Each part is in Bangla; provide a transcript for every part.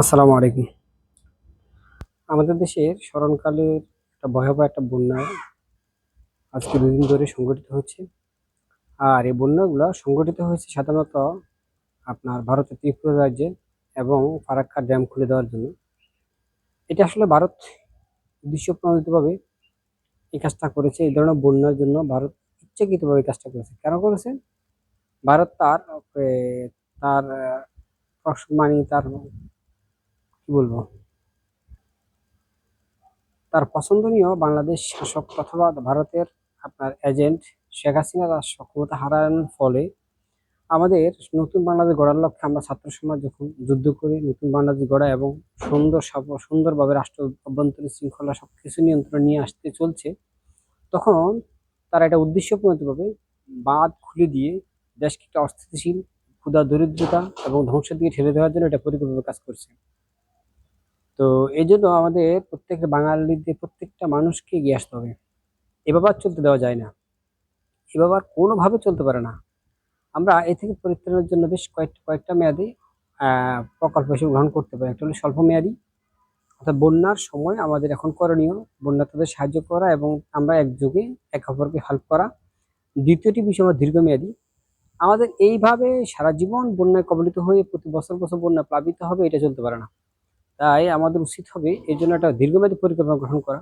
আসসালামু আলাইকুম। আমাদের দেশের স্মরণকালের একটা ভয়াবহ একটা বন্যা আজকে দুদিন ধরে সংগঠিত হচ্ছে। আর এই বন্যাগুলো সংগঠিত হয়েছে সাধারণত আপনার ভারতের ত্রিপুরা রাজ্যে এবং ফারাক্কা ড্যাম খুলে দেওয়ার জন্য। এটা আসলে ভারত উদ্দেশ্য প্রণোদিতভাবে এই কাজটা করেছে। এই ধরনের বন্যার জন্য ভারত ইচ্ছাকৃতভাবে এই কাজটা করেছে। কেন করেছে? ভারত তার তার মানে তার কি বলব? তার পছন্দনীয় বাংলাদেশ শাসক অথবা ভারতের আপনার এজেন্ট শেখ হাসিনা তার সক্ষমতা হারানোর ফলে আমাদের নতুন বাংলাদেশ গড়ার লক্ষ্যে আমরা ছাত্র সমাজ যখন যুদ্ধ করি, নতুন বাংলাদেশ গড়া এবং সুন্দর সুন্দরভাবে রাষ্ট্র অভ্যন্তরীণ শৃঙ্খলা সব কিছু নিয়ন্ত্রণ নিয়ে আসতে চলছে, তখন তারা এটা উদ্দেশ্যপ্রণোদিতভাবে বাঁধ খুলে দিয়ে দেশকে একটা অস্থিতিশীল ক্ষুদা দরিদ্রতা এবং ধ্বংসের দিকে ঠেলে দেওয়ার জন্য এটা পরিকল্পিত কাজ করছে। তো এই জন্য আমাদের প্রত্যেকটা বাঙালিদের প্রত্যেকটা মানুষকে এগিয়ে আসতে হবে। এভাবে আর চলতে দেওয়া যায় না। এভাবে আর কোনোভাবে চলতে পারে না। আমরা এ থেকে পরিত্রাণের জন্য বেশ কয়েকটা কয়েকটা মেয়াদে প্রকল্প হিসেবে গ্রহণ করতে পারি। একটা হলো স্বল্প মেয়াদী। অর্থাৎ বন্যার সময় আমাদের এখন করণীয় বন্যা তাদের সাহায্য করা এবং আমরা একযোগে এক অপরকে হেল্প করা। দ্বিতীয়টি বিষয় হলো দীর্ঘমেয়াদী। আমাদের এইভাবে সারা জীবন বন্যায় কবলিত হয়ে প্রতি বছর বছর বন্যা প্লাবিত হবে, এটা চলতে পারে না। তাই আমাদের উচিত হবে এই জন্য একটা দীর্ঘমেয়াদী পরিকল্পনা গ্রহণ করা।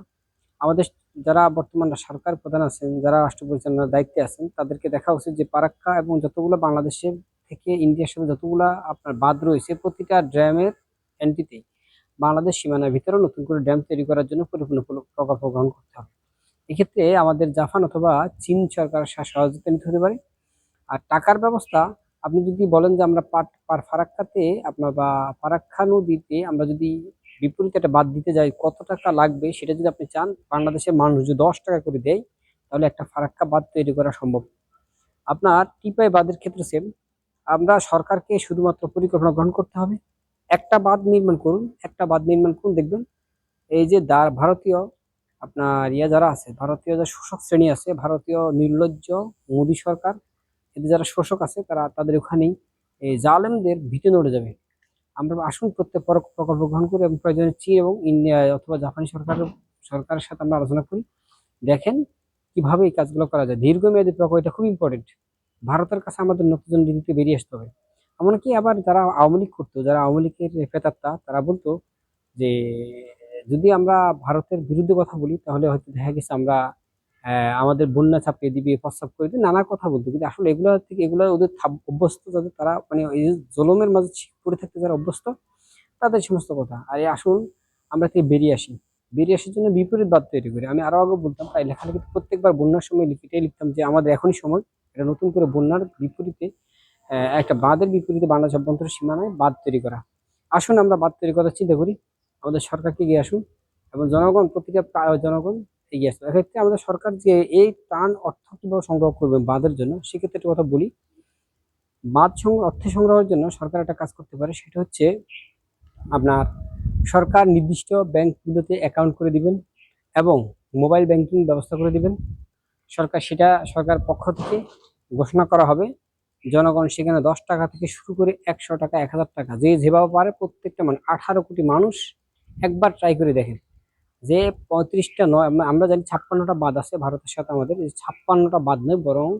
আমাদের যারা বর্তমান সরকার প্রধান আছেন, যারা রাষ্ট্র পরিচালনার দায়িত্বে আছেন, তাদেরকে দেখা উচিত যে পারাক্কা এবং যতগুলো বাংলাদেশের থেকে ইন্ডিয়ার সাথে যতগুলো আপনার বাঁধ রয়েছে, প্রতিটা ড্যামের এন্ট্রিতে বাংলাদেশ সীমানার ভিতরে নতুন করে ড্যাম তৈরি করার জন্য পরিপূর্ণ প্রকল্প গ্রহণ করতে হবে। এক্ষেত্রে আমাদের জাপান অথবা চীন সরকার সহযোগিতা নিতে হতে পারে। আর টাকার ব্যবস্থা আপনি যদি বলেন যে আমরা পাট পার ফারাক্কাতে আপনার বা ফারাক্কা নদীতে আমরা যদি বিপরীতে একটা বাদ দিতে যাই, কত টাকা লাগবে সেটা যদি আপনি চান, বাংলাদেশের মানুষ যদি দশ টাকা করে দেয়, তাহলে একটা ফারাক্কা বাদ তৈরি করা সম্ভব। আপনার টিপাই বাঁধের ক্ষেত্রে সেম আমরা সরকারকে শুধুমাত্র পরিকল্পনা গ্রহণ করতে হবে। একটা বাঁধ নির্মাণ করুন, একটা বাঁধ নির্মাণ করুন, দেখবেন এই যে দা, ভারতীয় আপনার ইয়া যারা আছে, ভারতীয় যে শোষক শ্রেণি আছে, ভারতীয় নির্লজ্জ মোদী সরকার এদের যারা শোষক আছে, তারা তাদের ওখানেই এই জালেমদের ভিটে নড়ে যাবে। আমরা আসুন প্রত্যেক পর- প্রকল্প গ্রহণ করি এবং প্রয়োজনে চীন এবং ইন্ডিয়া অথবা জাপানি সরকারের সরকারের সাথে আমরা আলোচনা করি। দেখেন কীভাবে এই কাজগুলো করা যায়। দীর্ঘমেয়াদী প্রকল্প, এটা খুব ইম্পর্টেন্ট ভারতের কাছে আমাদের নতুন নীতিতে বেরিয়ে আসতে হবে। এমনকি আবার যারা আওয়ামী লীগ করতো, যারা আওয়ামী লীগের প্রেতাত্মা তারা বলতো যে, যদি আমরা ভারতের বিরুদ্ধে কথা বলি, তাহলে হয়তো দেখা গেছে আমরা আমাদের বন্যা চাপিয়ে দিবে প্রস্তাব করে দিবে নানা কথা বলতো। কিন্তু আসলে এগুলো থেকে এগুলো ওদের অভ্যস্ত যাদের তারা মানে এই জলমের মাঝে পড়ে থাকতে যারা অভ্যস্ত, তাদের সমস্ত কথা। আর এই আসুন, আমরা থেকে বেরিয়ে আসি। বেরিয়ে আসার জন্য বিপরীত বাদ তৈরি করি। আমি আরও আগে বলতাম, তাই লেখালেখি প্রত্যেকবার বন্যার সময় লিখে এটাই লিখতাম যে আমাদের এখনই সময়। এটা নতুন করে বন্যার বিপরীতে একটা বাঁধের বিপরীতে বাংলাদেশ অভ্যন্তরীণ সীমানায় বাঁধ তৈরি করা। আসুন আমরা বাঁধ তৈরি করার চিন্তা করি। আমাদের সরকারকে গিয়ে আসুন এবং জনগণ, প্রতিটা প্রা- জনগণ এগিয়ে আসুন এক্ষেত্রে আমাদের সরকার যে এই ত্রাণ অর্থ কীভাবে সংগ্রহ করবে বাঁধের জন্য, সেক্ষেত্রে একটা কথা বলি। বাঁধ সংগ্রহ অর্থ সংগ্রহের জন্য সরকার একটা কাজ করতে পারে, সেটা হচ্ছে আপনার সরকার নির্দিষ্ট ব্যাংকগুলোতে অ্যাকাউন্ট করে দিবেন এবং মোবাইল ব্যাংকিং ব্যবস্থা করে দিবেন। সরকার সেটা সরকার পক্ষ থেকে ঘোষণা করা হবে। জনগণ সেখানে দশ টাকা থেকে শুরু করে একশো টাকা, এক হাজার টাকা, যে যেভাবে পারে প্রত্যেকটা মানে আঠারো কোটি মানুষ একবার ট্রাই করে দেখেন। যে পঁয়ত্রিশটা নয়, আমরা- জানি ছাপ্পান্নটা বাঁধ আছে ভারতের সাথে আমাদের। ছাপ্পান্নটা বাঁধ নয়, বরং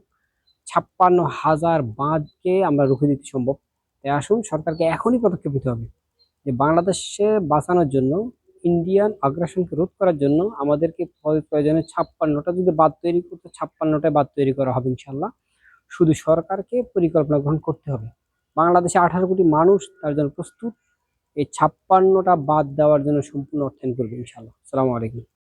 ছাপ্পান্ন হাজার বাঁধকে আমরা রুখে দিতে সম্ভব। তাই আসুন সরকারকে এখনই পদক্ষেপ নিতে হবে, যে বাংলাদেশে বাঁচানোর জন্য, ইন্ডিয়ান আগ্রাসনকে রোধ করার জন্য আমাদেরকে প্র- প্রয়োজনে ছাপ্পান্নটা, যদি বাদ তৈরি করতে ছাপ্পান্নটায় বাদ তৈরি করা হবে ইনশাল্লাহ শুধু সরকারকে পরিকল্পনা গ্রহণ করতে হবে। বাংলাদেশে আঠারো কোটি মানুষ তার জন্য প্রস্তুত। এই ছাপ্পান্নটা বাদ দেওয়ার জন্য সম্পূর্ণ অর্থায়ন করবে ইনশাল্লাহ সালামু আলাইকুম।